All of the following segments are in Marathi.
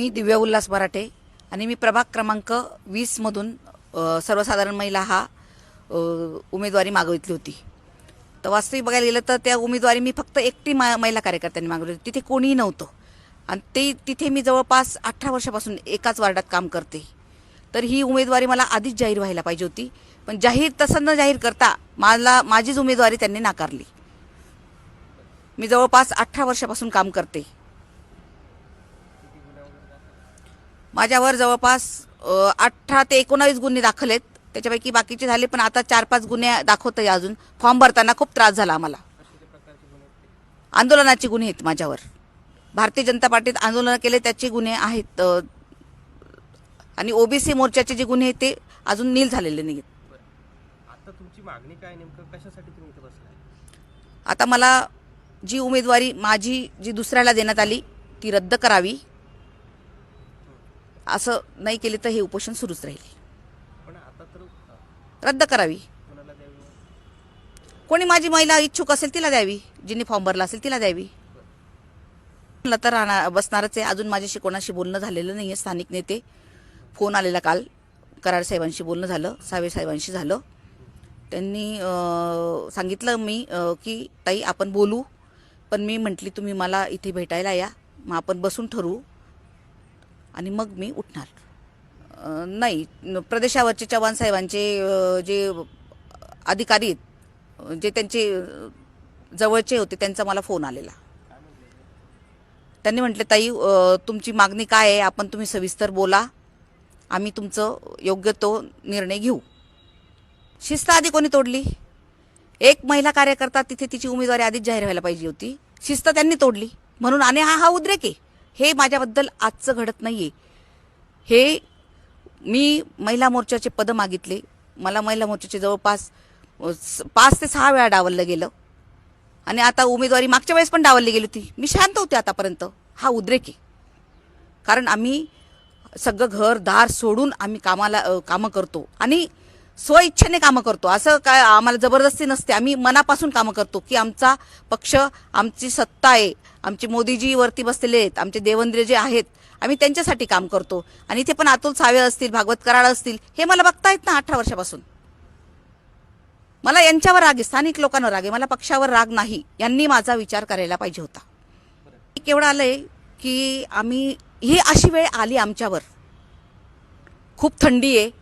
मी दिव्य उल्हास मराठे आणि मी प्रभाग क्रमांक वीसमधून सर्वसाधारण महिला हा उमेदवारी मागवितली होती. तर वास्तविक बघायला गेलं तर त्या उमेदवारी मी फक्त एकटी मा महिला कार्यकर्त्यांनी मागवली होती. तिथे कोणीही नव्हतं. आणि ते तिथे मी जवळपास अठरा वर्षापासून एकाच वार्डात काम करते. तर ही उमेदवारी मला आधीच जाहीर व्हायला पाहिजे होती. पण जाहीर तसं न जाहीर करता मला माझीच उमेदवारी त्यांनी नाकारली. मी जवळपास अठरा वर्षापासून काम करते. माझ्यावर जवळपास अठरा ते एकोणावीस गुन्हे दाखल आहेत. त्याच्यापैकी बाकीचे झाले पण आता चार पाच गुन्हे दाखवतंय अजून. फॉर्म भरताना खूप त्रास झाला आम्हाला. आंदोलनाचे गुन्हे आहेत माझ्यावर. भारतीय जनता पार्टीत आंदोलन केले त्याचे गुन्हे आहेत आणि ओबीसी मोर्चाचे जे गुन्हे आहेत ते अजून नील झालेले नाहीत आता तुमची मागणी काय नेमकं? कशासाठी तुम्ही इथे बसलाय? आता मला जी उमेदवारी माझी जी दुसऱ्याला देण्यात आली ती रद्द करावी. असं नाही केले तर हे उपोषण सुरूच राहील. रद्द करावी. कोणी माझी महिला इच्छुक असेल तिला द्यावी. जिने फॉर्म भरला असेल तिला द्यावी. म्हणलं तर राहणार बसणारच आहे. अजून माझ्याशी कोणाशी बोलणं झालेलं नाही आहे स्थानिक नेते फोन आलेला काल. कराड साहेबांशी बोलणं झालं. सावे साहेबांशी झालं. त्यांनी सांगितलं मी की ताई आपण बोलू. पण मी म्हटली तुम्ही मला इथे भेटायला या. मग आपण बसून ठरवू. आणि मग मी उठणार. नाही प्रदेशावरचे चव्हाण साहेबांचे जे अधिकारी आहेत जे त्यांचे जवळचे होते त्यांचा मला फोन आलेला. त्यांनी म्हटले ताई तुमची मागणी काय आहे? आपण तुम्ही सविस्तर बोला. आम्ही तुमचं योग्य तो निर्णय घेऊ. शिस्त आधी कोणी तोडली? एक महिला कार्यकर्ता तिथे तिची उमेदवारी आधीच जाहीर व्हायला पाहिजे होती. शिस्त त्यांनी तोडली. म्हणून आणि हा हा उद्रेक आहे. हे माझ्याबद्दल आजचं घडत नाहीये. हे मी महिला मोर्चाचे पद मागितले. मला महिला मोर्चाचे जवळपास स- पाच ते सहा वेळा डावललं गेलं. आणि आता उमेदवारी मागच्या वेळेस पण डावलली गेली होती. मी शांत होते आतापर्यंत. हा उद्रेक आहे. कारण आम्ही सगळं घर दार सोडून आम्ही कामाला कामं करतो. आणि स्वइच्छेने कामं करतो. असं काय आम्हाला जबरदस्ती नसते. आम्ही मनापासून कामं करतो की आमचा पक्ष आमची सत्ता आहे. आमचे मोदीजी वरती बसलेले आहेत. आमचे देवेंद्र जे आहेत आम्ही त्यांच्यासाठी काम करतो. आणि इथे पण अतुल सावे असतील भागवत कराड असतील हे मला बघता येत ना अठरा वर्षापासून. मला यांच्यावर राग आहे. स्थानिक लोकांवर राग आहे. मला पक्षावर राग नाही. यांनी माझा विचार करायला पाहिजे होता. केवढं आलंय की आम्ही ही अशी वेळ आली आमच्यावर. खूप थंडी आहे.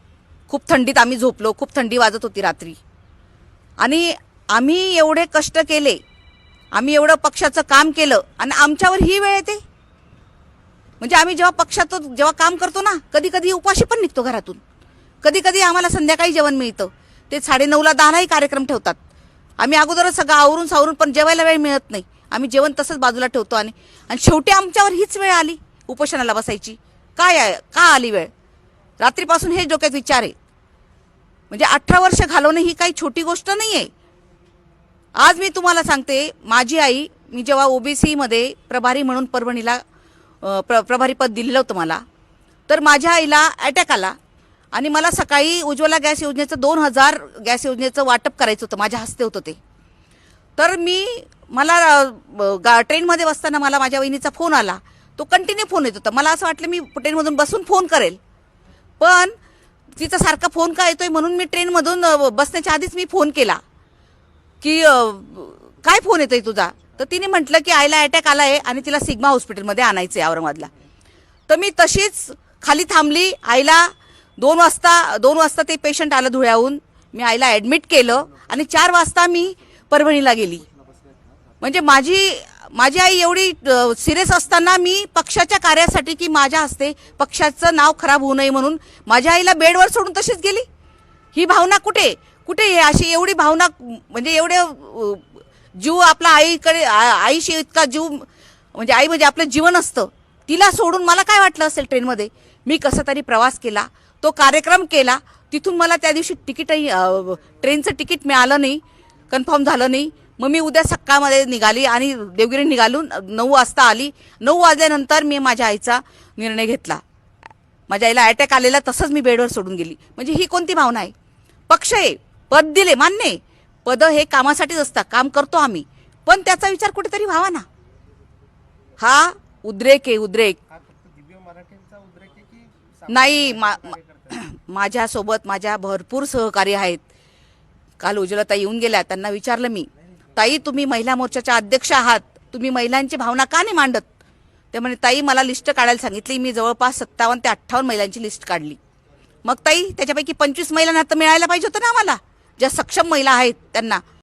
खूप थंडीत आम्ही झोपलो खूप थंडी वाजत होती रात्री. आणि आम्ही एवढे कष्ट केले आम्ही एवढं पक्षाचं काम केलं आणि आमच्यावर ही वेळ येते. म्हणजे आम्ही जेव्हा पक्षात जेव्हा काम करतो ना कधी कधी उपाशी पण निघतो घरातून. कधी कधी आम्हाला संध्याकाळी जेवण मिळतं. ते साडेनऊला दहालाही कार्यक्रम ठेवतात. आम्ही अगोदरच सगळं आवरून सावरून पण जेवायला वेळ मिळत नाही. आम्ही जेवण तसंच बाजूला ठेवतो आणि आणि शेवटी आमच्यावर हीच वेळ आली उपोषणाला बसायची. काय आहे का आली वेळ? रात्रीपासून हे डोक्यात विचार आहे. म्हणजे अठरा वर्ष घालवणं ही काही छोटी गोष्ट नाही आहे आज मी तुम्हाला सांगते माझी आई मी जेव्हा ओबीसीमध्ये प्रभारी म्हणून परभणीला प्र प्रभारी पद दिलेलं होतं मला तर माझ्या आईला अटॅक आला आणि मला सकाळी उज्ज्वला गॅस योजनेचं दोन हजार गॅस योजनेचं वाटप करायचं होतं माझ्या हस्ते होतं ते. तर मी मला गा ट्रेनमध्ये बसताना मला माझ्या वहिनीचा फोन आला. तो कंटिन्यू फोन येत होता. मला असं वाटलं मी ट्रेनमधून बसून फोन करेल. पण तिचा सारखा फोन का येतोय म्हणून मी ट्रेनमधून बसण्याच्या आधीच मी फोन केला. की काय फोन येतोय तुझा? तर तिने म्हटलं की आईला अटॅक आलाय आणि तिला सिग्मा हॉस्पिटलमध्ये आणायचंय औरंगाबादला. तर मी तशीच खाली थांबली. आईला दोन वाजता दोन वाजता ते पेशंट आलं धुळ्याहून. मी आईला ॲडमिट केलं आणि चार वाजता मी परभणीला गेली. म्हणजे माझी माझी आई एवढी सिरियस असताना मी पक्षाच्या कार्यासाठी की माझ्या हस्ते पक्षाचं नाव खराब होऊ नये म्हणून माझ्या आईला बेडवर सोडून तशीच गेली. ही भावना कुठे? कुठे आहे? अशी एवढी भावना म्हणजे एवढे जीव आपला आईकडे आईशी इतका जीव म्हणजे आई म्हणजे आपलं जीवन असतं. तिला सोडून मला काय वाटलं असेल ट्रेनमध्ये? मी कसा तरी प्रवास केला तो कार्यक्रम केला तिथून मला त्या दिवशी तिकीटही ट्रेनचं तिकीट मिळालं नाही कन्फर्म झालं नाही. मग मी उद्या सकाळमध्ये निघाली आणि देवगिरी निघालून नऊ वाजता आली. नऊ वाजल्यानंतर मी माझ्या आईचा निर्णय घेतला. माझ्या आईला अटॅक आलेला तसंच मी बेडवर सोडून गेली. म्हणजे ही कोणती भावना आहे? पक्ष आहे. पद दिले मान्य पद हे कामासाठीच असतात काम करतो आम्ही. पण त्याचा विचार कुठेतरी व्हावा ना. हा उद्रेक आहे उद्रेक. नाही मा-? माझ्यासोबत माझ्या भरपूर सहकारी आहेत. काल उज्ज्वलताई येऊन गेल्या त्यांना विचारलं मी. ताई तुम्ही महिला मोर्चाच्या अध्यक्ष आहात. तुम्ही महिलांची भावना का नाही मांडत? ते म्हणे ताई मला लिस्ट काढायला सांगितली. मी जवळपास सत्तावन्न ते अठ्ठावन्न महिलांची लिस्ट काढली. मग ताई त्याच्यापैकी पंचवीस महिलांना तर मिळायला पाहिजे होतं ना आम्हाला. ज्या सक्षम महिला आहेत त्यांना.